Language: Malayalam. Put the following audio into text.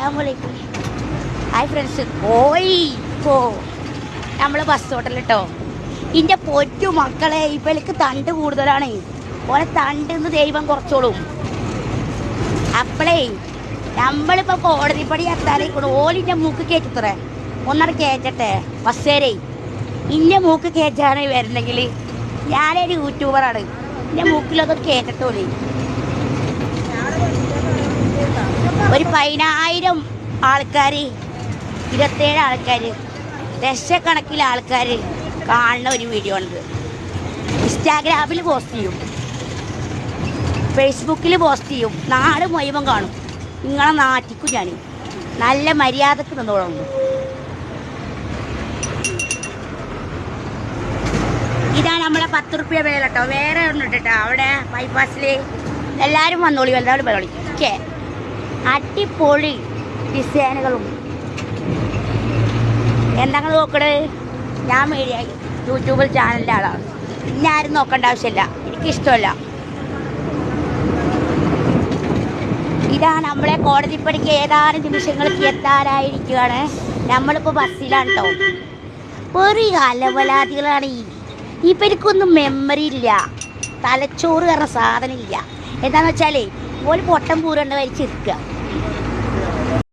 അസ്സലാമലൈക്കും ഹായ് ഫ്രണ്ട്സ് പോയി. പോ. നമ്മൾ ബസ് ഹോട്ടൽ കേട്ടോ ഇന്റെ പൊറ്റു മക്കളെ ഇവൾക്ക് തണ്ട് കൂടുതലാണ്. ഓരെ തണ്ടെന്ന് ദൈവം കുറച്ചോളും. അപ്പളേ നമ്മളിപ്പോ കോടതിപ്പടി എത്താനേക്കൂടെ ഓലിന്റെ മൂക്ക് കയറ്റത്രേ ഒന്നട കയറ്റട്ടെ ബസ്സേരേ. ഇന്റെ മൂക്ക് കയറ്റാണ് വരുന്നെങ്കിൽ ഞാനൊരു യൂട്യൂബറാണ് എന്റെ മൂക്കിലൊക്കെ കയറ്റത്തോളേ ഒരു പതിനായിരം ആൾക്കാർ ഇരുപത്തേഴ് ആൾക്കാർ ലക്ഷക്കണക്കിന് ആൾക്കാർ കാണുന്ന ഒരു വീഡിയോ ഉണ്ട് ഇൻസ്റ്റാഗ്രാമിൽ പോസ്റ്റ് ചെയ്യും. ഫേസ്ബുക്കിൽ പോസ്റ്റ് ചെയ്യും. നാട് മുഴുവൻ കാണും. നിങ്ങളെ നാട്ടിക്കും ഞാൻ നല്ല മര്യാദയ്ക്ക് നിന്നോളും. ഇതാണ് നമ്മളെ പത്ത് റുപ്യ വില കേട്ടോ വേറെ ഒന്നും അവിടെ ബൈപ്പാസിൽ എല്ലാവരും വന്നോളി. വല്ലാണ്ട് വിളിക്കും ഓക്കെ. അടിപൊളി ഡിസൈനുകളും. എന്താ നോക്കണത് ഞാൻ മീഡിയ യൂട്യൂബിൽ ചാനലിന്റെ ആളാണ്. ഇന്ന ആരും നോക്കേണ്ട ആവശ്യമില്ല. എനിക്കിഷ്ടമല്ല. ഇതാണ് നമ്മളെ കോടതിപ്പടിക്ക് ഏതാനും നിമിഷങ്ങൾക്ക് എത്താനായിരിക്കുകയാണ് നമ്മളിപ്പോൾ ബസ്സിലാണ് കേട്ടോ ഒരു അലവലാദികളാണ് ഈ. ഇപ്പം എനിക്കൊന്നും മെമ്മറി ഇല്ല. തലച്ചോറ് കയറുന്ന സാധനം ഇല്ല. എന്താന്ന് വെച്ചാലേ ഒരു പൊട്ടം പൂരണ്ട് വലിച്ചിരിക്കുക